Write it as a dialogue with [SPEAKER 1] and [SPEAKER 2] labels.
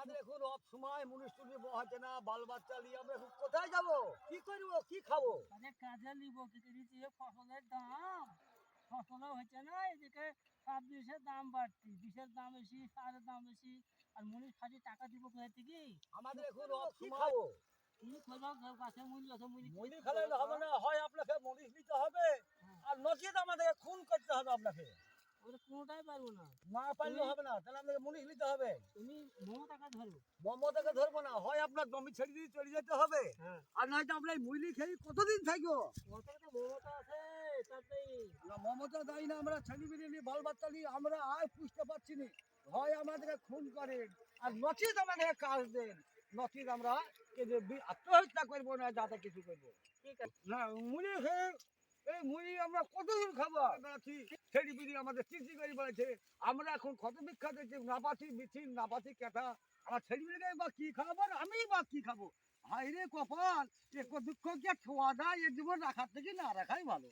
[SPEAKER 1] আমাদের এখন অফ সময় মুনিশ টুনি বহাচ্ছে না বাল বাচ্চা নিয়ে আমরা এখন কোথায় যাব? কি করব? কি খাব?
[SPEAKER 2] আরে কাজে নিব কিন্তু ফসলের দাম। ফসলও হচ্ছে না এদিকে সব জিনিসের দাম বাড়তি। বিষের দাম বেশি সারের দাম বেশি। আর মনির খালি টাকা দিব কোথা থেকে?
[SPEAKER 1] আমাদের এখন অফ সময়।
[SPEAKER 2] খোঁজাও গাছের আছে
[SPEAKER 1] মুড়ি খেলে হবে না। হয় আপনাকে মুনিশ নিতে হবে।
[SPEAKER 2] হ্যাঁ।
[SPEAKER 1] আর নচিত আমাদেরকে খুন করতে হবে আপনাকে।
[SPEAKER 2] ওটা কোনোটাই পারব না।
[SPEAKER 1] না পারলে হবে না তাহলে আপনাকে মুনিশ নিতে হবে।
[SPEAKER 2] তুমি মমতাকে ধরো।
[SPEAKER 1] মমতাকে ধরবো না হয় আপনার জমি ছেড়ে দিয়ে চলে যেতে হবে।
[SPEAKER 2] হ্যাঁ।
[SPEAKER 1] আর আমরা এই মুইলি খেয়ে কতদিন থাকব?
[SPEAKER 2] মমতা আছে
[SPEAKER 1] না মমতা দেয় না আমরা ছেলে নিয়ে বাল বাচ্চা নিয়ে আমরা আর পুষতে পারছি না। হয় আমাদেরকে খুন করেন আর নচিত আমাদেরকে কাজ দেন। নচিত আমরা আত্মহত্যা করব না যাতে কিছু করব।
[SPEAKER 2] ঠিক আছে।
[SPEAKER 1] না মুড়ি খেয়ে এই মুড়ি আমরা কতদিন খাব? ছেড়ি বিড়ি আমাদের চিঠি করে বলেছে। আমরা এখন কত বিখ্যাত হচ্ছে নাপাতি মিছিল নাপাতি কেটা আমার ছেড়ি বিড়িকে বা কি খাব আর আমি বা কি খাব? হাই রে কপাল এ দুঃখ কে ঠোয়া দেয়? এ জীবন রাখার থেকে না রাখাই ভালো?